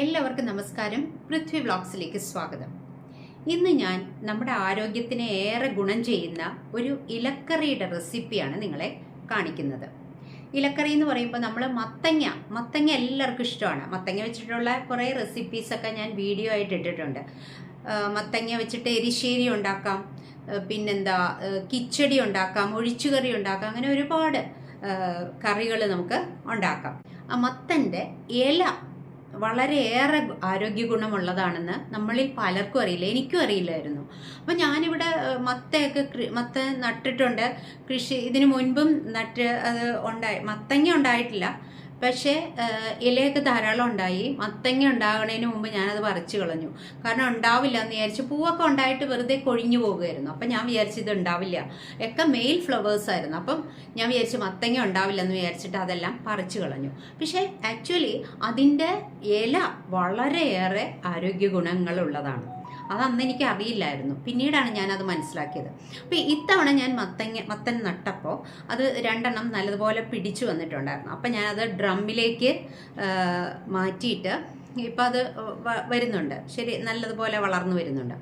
എല്ലാവർക്കും നമസ്കാരം. പൃഥ്വി വ്ളോഗ്സിലേക്ക് സ്വാഗതം. ഇന്ന് ഞാൻ നമ്മുടെ ആരോഗ്യത്തിന് ഏറെ ഗുണം ചെയ്യുന്ന ഒരു ഇലക്കറിയുടെ റെസിപ്പിയാണ് നിങ്ങളെ കാണിക്കുന്നത്. ഇലക്കറി എന്ന് പറയുമ്പോൾ നമ്മൾ മത്തങ്ങ മത്തങ്ങ എല്ലാവർക്കും ഇഷ്ടമാണ്. മത്തങ്ങ വെച്ചിട്ടുള്ള കുറേ റെസിപ്പീസൊക്കെ ഞാൻ വീഡിയോ ആയിട്ട് ഇട്ടിട്ടുണ്ട്. മത്തങ്ങ വെച്ചിട്ട് എരിശ്ശേരി ഉണ്ടാക്കാം പിന്നെന്താ കിച്ചടി ഉണ്ടാക്കാം ഒഴിച്ചുകറി ഉണ്ടാക്കാം അങ്ങനെ ഒരുപാട് കറികൾ നമുക്ക് ഉണ്ടാക്കാം. ആ മത്തന്റെ ഇല വളരെയേറെ ആരോഗ്യ ഗുണമുള്ളതാണെന്ന് നമ്മളിൽ പലർക്കും അറിയില്ല എനിക്കും അറിയില്ലായിരുന്നു. അപ്പം ഞാനിവിടെ മത്തയൊക്കെ മത്ത നട്ടിട്ടുണ്ട്. കൃഷി ഇതിനു മുൻപും നട്ട് അത് ഉണ്ടായി മത്തങ്ങ ഉണ്ടായിട്ടില്ല. പക്ഷേ ഇലയൊക്കെ ധാരാളം ഉണ്ടായി. മത്തങ്ങ ഉണ്ടാകുന്നതിന് മുമ്പ് ഞാനത് പറിച്ചു കളഞ്ഞു. കാരണം ഉണ്ടാവില്ല എന്ന് വിചാരിച്ചു പൂവൊക്കെ ഉണ്ടായിട്ട് വെറുതെ കൊഴിഞ്ഞു പോകുമായിരുന്നു അപ്പം ഞാൻ വിചാരിച്ചു ഇത് ഉണ്ടാവില്ല. ഒക്കെ മെയിൽ ഫ്ലവേഴ്സ് ആയിരുന്നു. അപ്പം ഞാൻ വിചാരിച്ചു മത്തങ്ങ ഉണ്ടാവില്ല എന്ന് വിചാരിച്ചിട്ട് അതെല്ലാം പറിച്ചു കളഞ്ഞു. പക്ഷേ ആക്ച്വലി അതിന്റെ ഇല വളരെയേറെ ആരോഗ്യ ഗുണങ്ങളുള്ളതാണ്. അതന്ന് എനിക്ക് അറിയില്ലായിരുന്നു. പിന്നീടാണ് അത് മനസ്സിലാക്കിയത്. അപ്പോൾ ഇത്തവണ ഞാൻ മത്തങ്ങ മത്തൻ നട്ടപ്പോൾ അത് രണ്ടെണ്ണം നല്ലതുപോലെ പിടിച്ചു വന്നിട്ടുണ്ടായിരുന്നു. അപ്പം ഞാനത് ഡ്രമ്മിലേക്ക് മാറ്റിയിട്ട് ഇപ്പം അത് വരുന്നുണ്ട്. ശരി നല്ലതുപോലെ വളർന്നു വരുന്നുണ്ട്.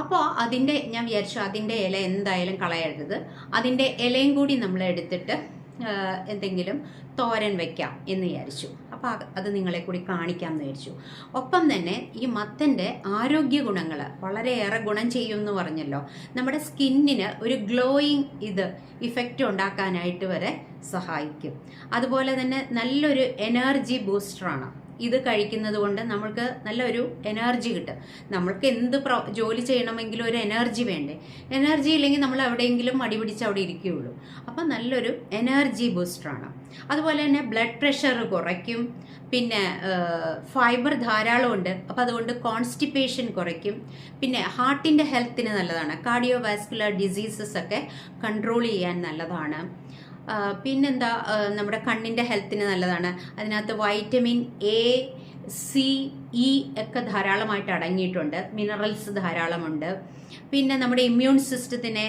അപ്പോൾ അതിന്റെ ഞാൻ വിചാരിച്ചു അതിന്റെ ഇല എന്തായാലും കളയരുത്. അതിന്റെ ഇലയും കൂടി നമ്മൾ എടുത്തിട്ട് എന്തെങ്കിലും തോരൻ വെക്കാം എന്ന് വിചാരിച്ചു. അപ്പോൾ അത് നിങ്ങളെ കൂടി കാണിക്കാൻ എന്ന് വിചാരിച്ചു. ഒപ്പം തന്നെ ഈ മത്തന്റെ ആരോഗ്യ ഗുണങ്ങൾ വളരെയേറെ ഗുണം ചെയ്യും എന്ന് പറഞ്ഞല്ലോ. നമ്മുടെ സ്കിന്നിന് ഒരു ഗ്ലോയിങ് ഇത് ഇഫക്റ്റ് ഉണ്ടാക്കാനായിട്ട് വരെ സഹായിക്കും. അതുപോലെ തന്നെ നല്ലൊരു എനർജി ബൂസ്റ്ററാണ്. ഇത് കഴിക്കുന്നത് കൊണ്ട് നമ്മൾക്ക് നല്ലൊരു എനർജി കിട്ടും. നമ്മൾക്ക് എന്ത് പ്രോ ജോലി ചെയ്യണമെങ്കിലും ഒരു എനർജി വേണ്ടേ? എനർജി ഇല്ലെങ്കിൽ നമ്മൾ എവിടെയെങ്കിലും മടി പിടിച്ച് അവിടെ ഇരിക്കുകയുള്ളൂ. അപ്പം നല്ലൊരു എനർജി ബൂസ്റ്ററാണ് അതുപോലെ തന്നെ ബ്ലഡ് പ്രഷർ കുറയ്ക്കും. പിന്നെ ഫൈബർ ധാരാളമുണ്ട് അപ്പോൾ അതുകൊണ്ട് കോൺസ്റ്റിപ്പേഷൻ കുറയ്ക്കും. പിന്നെ ഹാർട്ടിന്റെ ഹെൽത്തിന് നല്ലതാണ്. കാർഡിയോ വാസ്കുലർ ഡിസീസസ് ഒക്കെ കൺട്രോൾ ചെയ്യാൻ നല്ലതാണ്. പിന്നെന്താ നമ്മുടെ കണ്ണിന്റെ ഹെൽത്തിന് നല്ലതാണ്. അതിനകത്ത് വൈറ്റമിൻ എ സി ഇ ഒക്കെ ധാരാളമായിട്ട് അടങ്ങിയിട്ടുണ്ട്. മിനറൽസ് ധാരാളമുണ്ട്. പിന്നെ നമ്മുടെ ഇമ്മ്യൂൺ സിസ്റ്റത്തിനെ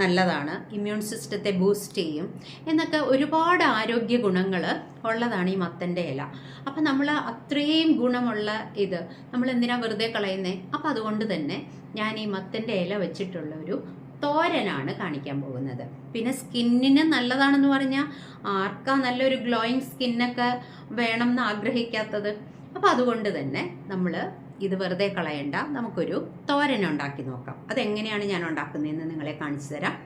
നല്ലതാണ്. ഇമ്മ്യൂൺ സിസ്റ്റത്തെ ബൂസ്റ്റ് ചെയ്യും. എന്നൊക്കെ ഒരുപാട് ആരോഗ്യ ഗുണങ്ങൾ ഉള്ളതാണ് ഈ മത്തന്റെ ഇല. അപ്പം നമ്മൾ അത്രയും ഗുണമുള്ള ഇത് നമ്മൾ എന്തിനാ വെറുതെ കളയുന്നത് അപ്പം അതുകൊണ്ട് തന്നെ ഞാൻ ഈ മത്തന്റെ ഇല വെച്ചിട്ടുള്ള ഒരു തോരനാണ് കാണിക്കാൻ പോകുന്നത്. പിന്നെ സ്കിന്നിന് നല്ലതാണെന്ന് പറഞ്ഞാൽ ആർക്കാ നല്ലൊരു ഗ്ലോയിങ് സ്കിന്നൊക്കെ വേണം എന്ന് ആഗ്രഹിക്കാത്തത്? അപ്പം അതുകൊണ്ട് തന്നെ നമ്മൾ ഇത് വെറുതെ കളയണ്ട. നമുക്കൊരു തോരൻ ഉണ്ടാക്കി നോക്കാം. അതെങ്ങനെയാണ് ഞാൻ ഉണ്ടാക്കുന്നതെന്ന് നിങ്ങളെ കാണിച്ചു തരാം.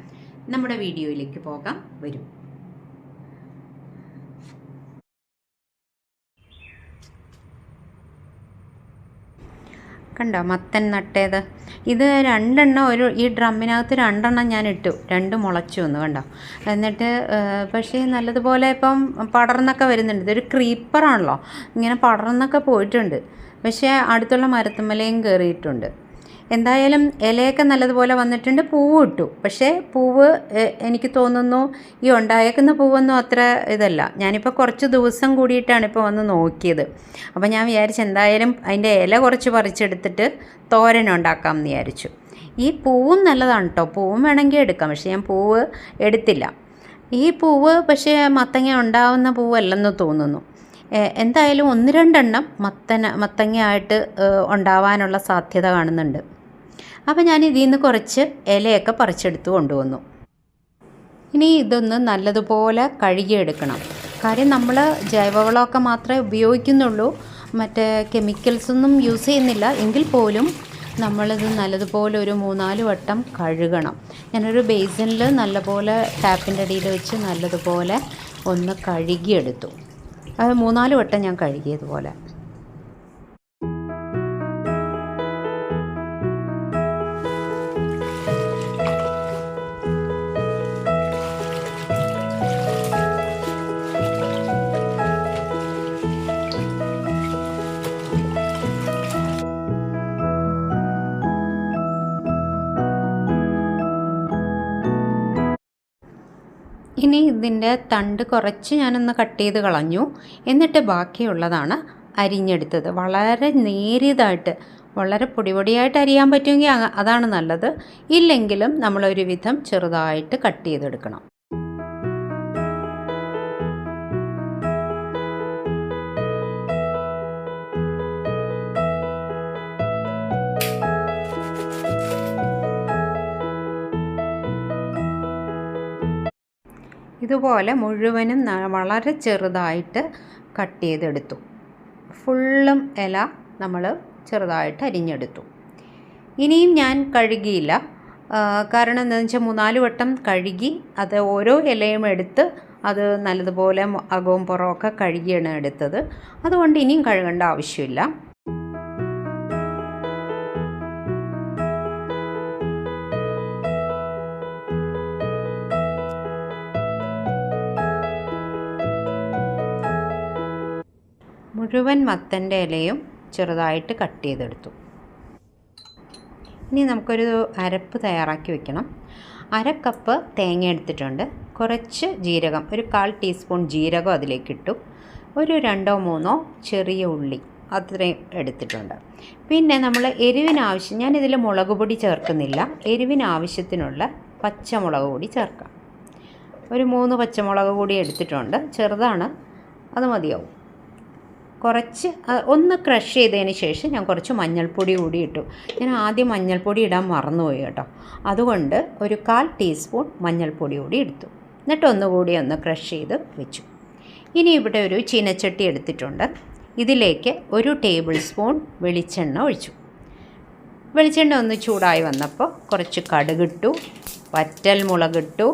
നമ്മുടെ വീഡിയോയിലേക്ക് പോകാം. വരും. കണ്ടോ മത്തൻ നട്ടേത്? ഇത് രണ്ടെണ്ണം ഒരു ഈ ഡ്രമ്മിനകത്ത് രണ്ടെണ്ണം ഞാൻ ഇട്ടു. രണ്ട് മുളച്ചു വന്നു കണ്ടോ? എന്നിട്ട് പക്ഷേ നല്ലതുപോലെ ഇപ്പം പടർന്നൊക്കെ വരുന്നുണ്ട്. ഇതൊരു ക്രീപ്പറാണല്ലോ ഇങ്ങനെ പടർന്നൊക്കെ പോയിട്ടുണ്ട്. പക്ഷേ അടുത്തുള്ള മരത്തുമ്മലയും കയറിയിട്ടുണ്ട് എന്തായാലും ഇലയൊക്കെ നല്ലതുപോലെ വന്നിട്ടുണ്ട്. പൂവ് ഇട്ടു. പക്ഷേ പൂവ് എനിക്ക് തോന്നുന്നു ഈ ഉണ്ടായേക്കുന്ന പൂവൊന്നും അത്ര ഇതല്ല. ഞാനിപ്പോൾ കുറച്ച് ദിവസം കൂടിയിട്ടാണ് ഇപ്പോൾ വന്ന് നോക്കിയത്. അപ്പോൾ ഞാൻ വിചാരിച്ചു എന്തായാലും അതിന്റെ ഇല കുറച്ച് പറിച്ചെടുത്തിട്ട് തോരൻ ഉണ്ടാക്കാം എന്ന് വിചാരിച്ചു. ഈ പൂവും നല്ലതാണ് കേട്ടോ പൂവും വേണമെങ്കിൽ എടുക്കാം. പക്ഷേ ഞാൻ പൂവ് എടുത്തില്ല. ഈ പൂവ് പക്ഷേ മത്തങ്ങ ഉണ്ടാവുന്ന പൂവല്ലെന്ന് തോന്നുന്നു. എന്തായാലും ഒന്ന് രണ്ടെണ്ണം മത്തന മത്തങ്ങയായിട്ട് ഉണ്ടാവാനുള്ള സാധ്യത കാണുന്നുണ്ട്. അപ്പോൾ ഞാൻ ഇതിൽ നിന്ന് കുറച്ച് ഇലയൊക്കെ പറിച്ചെടുത്ത് കൊണ്ടുവന്നു. ഇനി ഇതൊന്ന് നല്ലതുപോലെ കഴുകിയെടുക്കണം. കാര്യം നമ്മൾ ജൈവവളമൊക്കെ മാത്രമേ ഉപയോഗിക്കുന്നുള്ളൂ. മറ്റേ കെമിക്കൽസ് ഒന്നും യൂസ് ചെയ്യുന്നില്ല. എങ്കിൽ പോലും നമ്മളിത് നല്ലതുപോലെ ഒരു മൂന്നാൽ വട്ടം കഴുകണം. ഞാനൊരു ബേസിനിൽ നല്ലപോലെ ടാപ്പിന്റെ അടിയിൽ വെച്ച് നല്ലതുപോലെ ഒന്ന് കഴുകിയെടുത്തു. അത് മൂന്നാൽ വട്ടം ഞാൻ കഴുകിയതുപോലെ. ഇനി ഇതിന്റെ തണ്ട് കുറച്ച് ഞാനൊന്ന് കട്ട് ചെയ്ത് കളഞ്ഞു. എന്നിട്ട് ബാക്കിയുള്ളതാണ് അരിഞ്ഞെടുത്തത്. വളരെ നേരിയതായിട്ട് വളരെ പൊടി പൊടിയായിട്ട് അരിയാൻ പറ്റുമെങ്കിൽ അതാണ് നല്ലത്. ഇല്ലെങ്കിലും നമ്മളൊരു വിധം ചെറുതായിട്ട് കട്ട് ചെയ്തെടുക്കണം. ഇതുപോലെ മുഴുവനും വളരെ ചെറുതായിട്ട് കട്ട് ചെയ്തെടുത്തു. ഫുള്ളും ഇല നമ്മൾ ചെറുതായിട്ട് അരിഞ്ഞെടുത്തു. ഇനിയും ഞാൻ കഴുകിയില്ല. കാരണം എന്താണെന്ന് വെച്ചാൽ മൂന്നാൽ വട്ടം കഴുകി അത് ഓരോ ഇലയും എടുത്ത് അത് നല്ലതുപോലെ അകവും പുറമൊക്കെ കഴുകിയാണ് എടുത്തത്. അതുകൊണ്ട് ഇനിയും കഴുകേണ്ട ആവശ്യമില്ല. മുഴുവൻ മത്തന്റെ ഇലയും ചെറുതായിട്ട് കട്ട് ചെയ്തെടുത്തു. ഇനി നമുക്കൊരു അരപ്പ് തയ്യാറാക്കി വെക്കണം. അര കപ്പ് തേങ്ങ എടുത്തിട്ടുണ്ട്. കുറച്ച് ജീരകം ഒരു കാൽ ടീസ്പൂൺ ജീരകം അതിലേക്ക് ഇട്ടു. ഒരു രണ്ടോ മൂന്നോ ചെറിയ ഉള്ളി അത്രയും എടുത്തിട്ടുണ്ട്. പിന്നെ നമ്മൾ എരിവിനാവശ്യം ഞാനിതിൽ മുളക് പൊടി ചേർക്കുന്നില്ല. എരിവിനാവശ്യത്തിനുള്ള പച്ചമുളക് കൂടി ചേർക്കാം. ഒരു മൂന്ന് പച്ചമുളക് കൂടി എടുത്തിട്ടുണ്ട്. ചെറുതാണ് അത് മതിയാവും. കുറച്ച് ഒന്ന് ക്രഷ് ചെയ്തതിന് ശേഷം ഞാൻ കുറച്ച് മഞ്ഞൾപ്പൊടി കൂടി ഇട്ടു. ഞാൻ ആദ്യം മഞ്ഞൾപ്പൊടി ഇടാൻ മറന്നുപോയി കേട്ടോ. അതുകൊണ്ട് ഒരു കാൽ ടീസ്പൂൺ മഞ്ഞൾപ്പൊടി കൂടി എടുത്തു. എന്നിട്ട് ഒന്നുകൂടി ഒന്ന് ക്രഷ് ചെയ്ത് വെച്ചു. ഇനി ഇവിടെ ഒരു ചീനച്ചട്ടി എടുത്തിട്ടുണ്ട്. ഇതിലേക്ക് ഒരു ടേബിൾ സ്പൂൺ വെളിച്ചെണ്ണ ഒഴിച്ചു. വെളിച്ചെണ്ണ ഒന്ന് ചൂടായി വന്നപ്പോൾ കുറച്ച് കടുകിട്ടു വറ്റൽ മുളകിട്ടു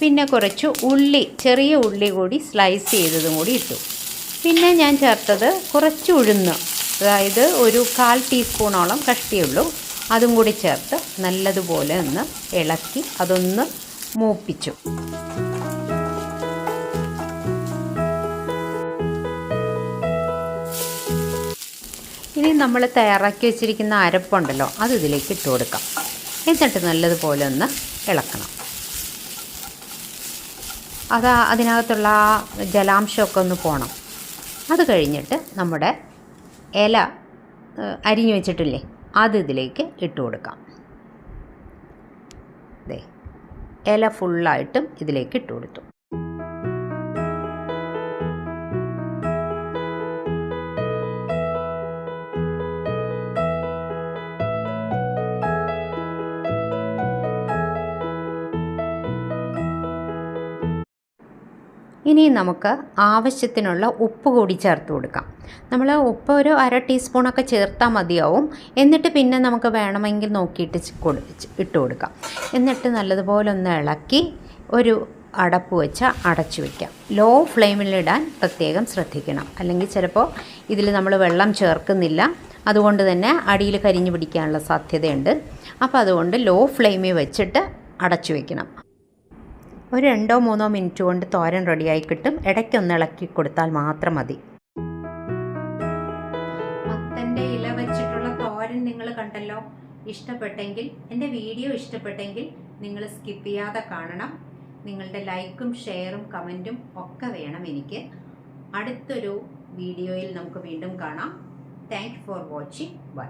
പിന്നെ കുറച്ച് ഉള്ളി ചെറിയ ഉള്ളി കൂടി സ്ലൈസ് ചെയ്തതും കൂടി ഇട്ടു. പിന്നെ ഞാൻ ചേർത്തത് കുറച്ച് ഉഴുന്ന്. അതായത് ഒരു കാൽ ടീസ്പൂണോളം കഷ്ടിയുള്ളൂ അതും കൂടി ചേർത്ത് നല്ലതുപോലെ ഒന്ന് ഇളക്കി അതൊന്ന് മൂപ്പിച്ചു. ഇനി നമ്മൾ തയ്യാറാക്കി വെച്ചിരിക്കുന്ന അരപ്പുണ്ടല്ലോ അത് ഇതിലേക്ക് ഇട്ട് കൊടുക്കാം. എന്നിട്ട് നല്ലതുപോലെ ഒന്ന് ഇളക്കണം. അതാ അതിനകത്തുള്ള ജലാംശമൊക്കെ ഒന്ന് പോകണം അത് കഴിഞ്ഞിട്ട് നമ്മുടെ ഇല അരിഞ്ഞു വെച്ചിട്ടില്ലേ അത് ഇതിലേക്ക് ഇട്ട് കൊടുക്കാം. ഇല ഫുള്ളായിട്ടും ഇതിലേക്ക് ഇട്ട് കൊടുത്തു. ഇനി നമുക്ക് ആവശ്യത്തിനുള്ള ഉപ്പ് കൂടി ചേർത്ത് കൊടുക്കാം. നമ്മൾ ഉപ്പ് ഒരു അര ടീസ്പൂണൊക്കെ ചേർത്താൽ മതിയാവും. എന്നിട്ട് പിന്നെ നമുക്ക് വേണമെങ്കിൽ നോക്കിയിട്ട് ഇട്ട് കൊടുക്കാം. എന്നിട്ട് നല്ലതുപോലെ ഒന്ന് ഇളക്കി ഒരു അടപ്പ് വെച്ച് അടച്ചു വയ്ക്കാം ലോ ഫ്ലെയിമിലിടാൻ പ്രത്യേകം ശ്രദ്ധിക്കണം. അല്ലെങ്കിൽ ചിലപ്പോൾ ഇതിൽ നമ്മൾ വെള്ളം ചേർക്കുന്നില്ല. അതുകൊണ്ട് തന്നെ അടിയിൽ കരിഞ്ഞു പിടിക്കാനുള്ള സാധ്യതയുണ്ട്. അപ്പോൾ അതുകൊണ്ട് ലോ ഫ്ലെയിമിൽ വെച്ചിട്ട് അടച്ചു വയ്ക്കണം ഒരു രണ്ടോ മൂന്നോ മിനിറ്റ് കൊണ്ട് തോരൻ റെഡിയായി കിട്ടും. ഇടയ്ക്കൊന്ന് ഇളക്കി കൊടുത്താൽ മാത്രം മതി. മത്തന്റെ ഇല വെച്ചിട്ടുള്ള തോരൻ നിങ്ങൾ കണ്ടല്ലോ. ഇഷ്ടപ്പെട്ടെങ്കിൽ എന്റെ വീഡിയോ ഇഷ്ടപ്പെട്ടെങ്കിൽ നിങ്ങൾ സ്കിപ്പ് ചെയ്യാതെ കാണണം. നിങ്ങളുടെ ലൈക്കും ഷെയറും കമന്റും ഒക്കെ വേണം എനിക്ക്. അടുത്തൊരു വീഡിയോയിൽ നമുക്ക് വീണ്ടും കാണാം. Thank for watching bye